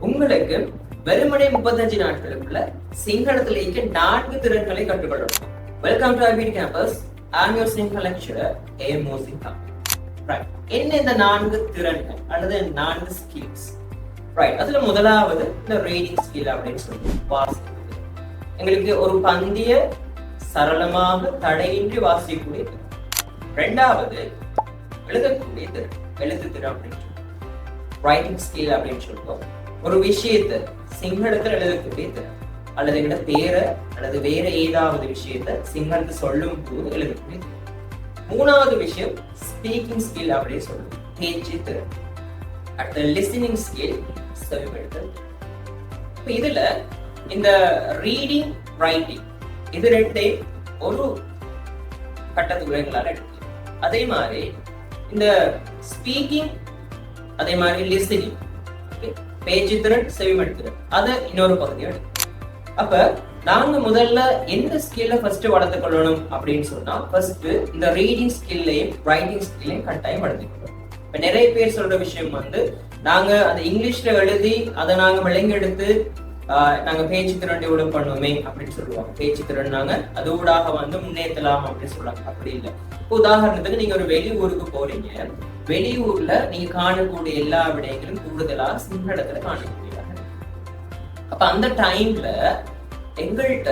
உங்களுக்கு வெறுமனே முப்பத்தஞ்சு நாட்களுக்குள்ள சிங்களத்துல இருக்க நான்கு திறன்களை கற்றுக்கொள்ளணும். Welcome to IBT campus I'm your Sinhala lecturer A Mosika right என்ன இந்த நான்கு திறன்கள் அல்லது நான்கு ஸ்கில்ஸ் ரைட் அதுல முதலாவது இந்த ரீடிங் ஸ்கில் அப்படின்னு சொல்லுவோம். வாசிப்பு. எங்களுக்கு ஒரு பந்திய சரளமாக தடையின்றி வாசிக்கக்கூடிய திறன். ரெண்டாவது எழுதக்கூடிய திறன். எழுத்து திறன் அப்படின்னு சொல்லுவோம். ரைட்டிங் ஸ்கில் அப்படின்னு சொல்லுவோம். ஒரு விஷயத்த சிங்களத்தில் எழுதக்கூடிய திறன் அல்லது எங்கட பேரை அல்லது வேற ஏதாவது விஷயத்த சிங்களத்தில் சொல்லும் போது எழுதக்கூடிய திறன் மூணாவது விஷயம் ஸ்பீக்கிங் ஸ்கில் அப்படியே சொல்லுவோம். பேச்சு திறன். அடுத்த லிசனிங் ஸ்கில் செவிப்படுத்தல். இப்ப இதுல இந்த ரீடிங் ரைட்டிங் இது ரெண்டே ஒரு கட்டத்துக்குள்ள எங்களால எடுக்கலாம் அதே மாதிரி இந்த ஸ்பீக்கிங் அதே மாதிரி லிசனிங் பேச்சு திறன் செவிமடுத்திறன் அதை இன்னொரு பகுதியாக அப்ப நாங்க முதல்ல எந்த ஸ்கில்ல ஃபர்ஸ்ட் வளர்த்து கொள்ளணும் அப்படின்னு சொன்னா ஃபர்ஸ்ட் இந்த ரீடிங் ஸ்கில்லையும் ரைட்டிங் ஸ்கில்லையும் கட்டாயம் வளர்த்துக்கணும். இப்ப நிறைய பேர் சொல்ற விஷயம் வந்து நாங்க அந்த இங்கிலீஷ்ல எழுதி அதை நாங்க விளங்கெடுத்து எடுத்து நாங்க பேச்சு திறன் டெவலப் பண்ணுவோமே அப்படின்னு சொல்லுவாங்க. பேச்சு திறன் நாங்க அது ஊடாக வந்து முன்னேற்றலாம் அப்படின்னு சொல்றாங்க. அப்படி இல்லை. உதாரணத்துக்கு நீங்க ஒரு வெளியூருக்கு போறீங்க. வெளியூர்ல நீங்க காணக்கூடிய எல்லா விடயங்களும் கூடுதலா சிங்களத்துல காணக்கூடியதாக அப்ப அந்த டைம்ல எங்கள்கிட்ட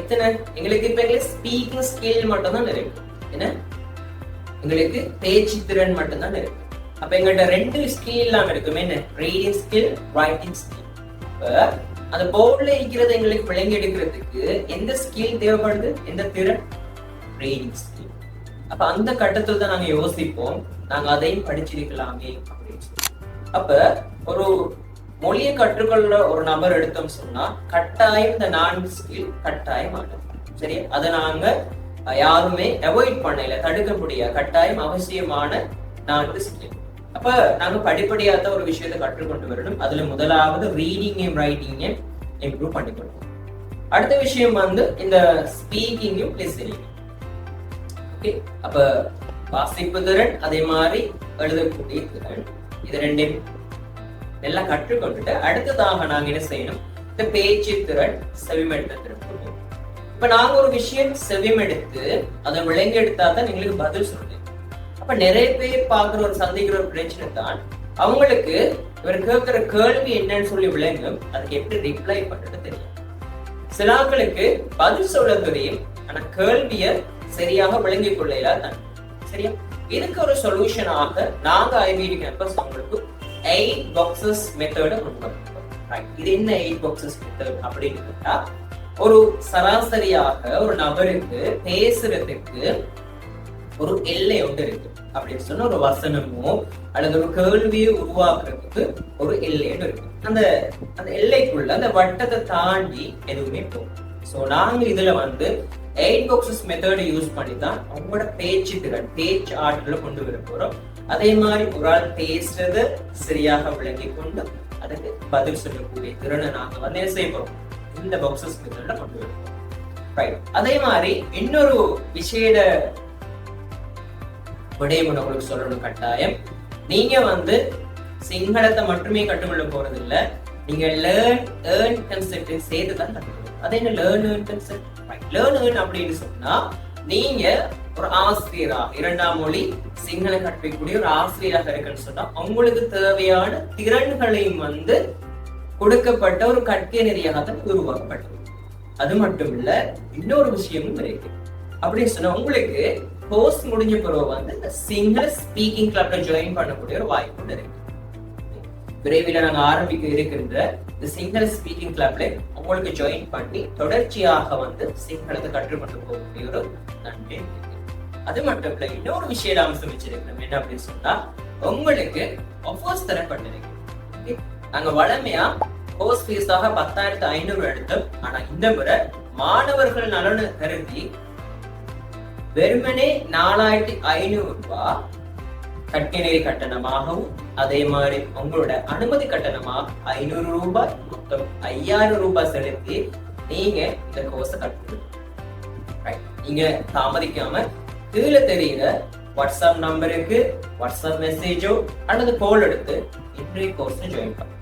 எத்தனை எங்களுக்கு இப்ப எங்களுக்கு ஸ்பீக்கிங் ஸ்கில் மட்டும் தான் இருக்கு என்ன? எங்களுக்கு பேச்சு திறன் மட்டும் தான் இருக்கு அப்ப எங்கள்கிட்ட ரெண்டு ஸ்கில் இல்லாம இருக்குமே என்ன? ரீடிங் ஸ்கில் ரைட்டிங் ஸ்கில் இப்ப அந்த போர்ட்ல இருக்கிறத எங்களுக்கு விளங்கி எடுக்கிறதுக்கு எந்த ஸ்கில் தேவைப்படுது? எந்த திறன்? ரீடிங் ஸ்கில் அப்ப அந்த கட்டத்துல தான் நாங்க யோசிப்போம். நாங்க அதையும் படிச்சிருக்கலாமே அப்படின்னு அப்ப ஒரு மொழியை கற்றுக்கொள்ள ஒரு நபர் எடுத்தோம் சொன்னா கட்டாயம் இந்த நான்கு ஸ்கில் கட்டாயம் ஆகும் சரி அதை நாங்க யாருமே அவாய்ட் பண்ணல தடுக்க முடியாது. கட்டாயம் அவசியமான நான்கு ஸ்கில் அப்ப நாங்க படிப்படியாக தான் ஒரு விஷயத்தை கற்றுக்கொண்டு வரணும். அதுல முதலாவது ரீடிங்கையும் ரைட்டிங்கையும் இம்ப்ரூவ் பண்ணிக்கணும். அடுத்த விஷயம் வந்து இந்த ஸ்பீக்கிங்கும் லிசனிங் ஓகே அப்ப வாசிப்பு திறன் அதே மாதிரி எழுதக்கூடிய திறன் இது ரெண்டையும் எல்லாம் கற்றுக்கொண்டுட்டு அடுத்ததாக நாங்க என்ன செய்யணும்? இந்த பேச்சு திறன் செவிமெடுத்த திறன் இப்ப நாங்க ஒரு விஷயம் செவிமெடுத்து அதை விளங்கி எடுத்தா தான் எங்களுக்கு பதில் சொல்லுங்க அப்ப நிறைய பேர் பாக்குற ஒரு சந்திக்கிற ஒரு பிரச்சனை தான். அவங்களுக்கு இவர் கேட்கிற கேள்வி என்னன்னு சொல்லி விளங்கும். அதுக்கு எப்படி ரிப்ளை பண்றது தெரியும். சில ஆட்களுக்கு பதில் சொல்ல தெரியும் ஆனா கேள்விய சரியாக விளங்கிக் கொள்ளையில தான். சரியா? இதுக்கு ஒரு சொல்யூஷனாக நாங்க ஐபிடி கேம்பஸ் உங்களுக்கு எயிட் பாக்ஸஸ் மெத்தட கொண்டு இது என்ன எயிட் பாக்ஸஸ் மெத்தட் அப்படின்னு கேட்டா ஒரு சராசரியாக ஒரு நபருக்கு பேசுறதுக்கு ஒரு எல்லை ஒன்று இருக்கு. அப்படின்னு சொன்ன ஒரு வசனமோ அல்லது ஒரு கேள்வியை உருவாக்குறதுக்கு ஒரு எல்லைன்னு இருக்கு அந்த அந்த எல்லைக்குள்ள அந்த வட்டத்தை தாண்டி எதுவுமே போகும். ஸோ நாங்க இதுல வந்து எயிட் பாக்ஸஸ் மெத்தடை யூஸ் பண்ணி தான் அவங்களோட பேச்சு திறன் பேச்சு ஆற்றலை கொண்டு வர போறோம். அதே மாதிரி ஒரு ஆள் பேசுறத சரியாக விளங்கி கொண்டு அதுக்கு பதில் சொல்லக்கூடிய திறனை நாங்க வந்து என்ன செய்ய போறோம்? இந்த பாக்ஸஸ் மெத்தட்ல கொண்டு வர ரைட் அதே மாதிரி இன்னொரு விஷய விடையும் உங்களுக்கு சொல்லணும் கட்டாயம். நீங்க வந்து சிங்களத்தை மட்டுமே கற்றுக்கொள்ள போறது இல்ல நீங்க லேர்ன் ஏர்ன் கன்செப்ட் சேர்த்து தான் கற்றுக்கணும் அது என்ன learn earn concept learn earn அப்படின்னு சொன்னா நீங்க ஒரு ஆசிரியரா இரண்டாம் மொழி சிங்கள கற்பிக்கக்கூடிய ஒரு ஆசிரியராக இருக்குன்னு சொன்னா உங்களுக்கு தேவையான திறன்களையும் வந்து கொடுக்கப்பட்ட ஒரு கட்டிய நெறியாக தான் உருவாக்கப்பட்டது. அது மட்டும் இல்ல இன்னொரு விஷயமும் இருக்கு. அப்படின்னு சொன்னா உங்களுக்கு கோர்ஸ் முடிஞ்ச பிறகு வந்து இந்த சிங்கள ஸ்பீக்கிங் கிளப்ல ஜாயின் பண்ணக்கூடிய ஒரு வாய்ப்பு இருக்கு. விரைவில் நாங்க ஆரம்பிக்க இருக்கின்ற இந்த சிங்கள ஸ்பீக்கிங் கிளப்ல உங்களுக்கு ஜாயின் பண்ணி தொடர்ச்சியாக வந்து சிங்களத்தை கற்றுக்கொண்டு போகக்கூடிய ஒரு நன்மை அது மட்டும் இல்ல இன்னொரு விஷயம் அம்சம் வச்சிருக்கிறோம் என்ன அப்படின்னு சொன்னா உங்களுக்கு ஆஃபர்ஸ் தரப்பட்டிருக்கு. நாங்க வளமையா கோர்ஸ் ஃபீஸாக பத்தாயிரத்து ஐநூறு எடுத்தோம். ஆனா இந்த முறை மாணவர்கள் நலனு கருதி வெறுமனே நாலாயிரத்தி ஐநூறு ரூபாய் கட்டினை கட்டணமாகவும் அதே மாதிரி உங்களோட அனுமதி கட்டணமா ஐநூறு ரூபாய் மொத்தம் ஐயாயிரம் ரூபாய் செலுத்தி நீங்க இந்த கோர்ஸ கட்டணும் நீங்க தாமதிக்காம கீழே தெரியுற வாட்ஸ்அப் நம்பருக்கு வாட்ஸ்அப் மெசேஜோ அல்லது கால் எடுத்து இன்றைய கோர்ஸ் ஜாயின் பண்ணுங்க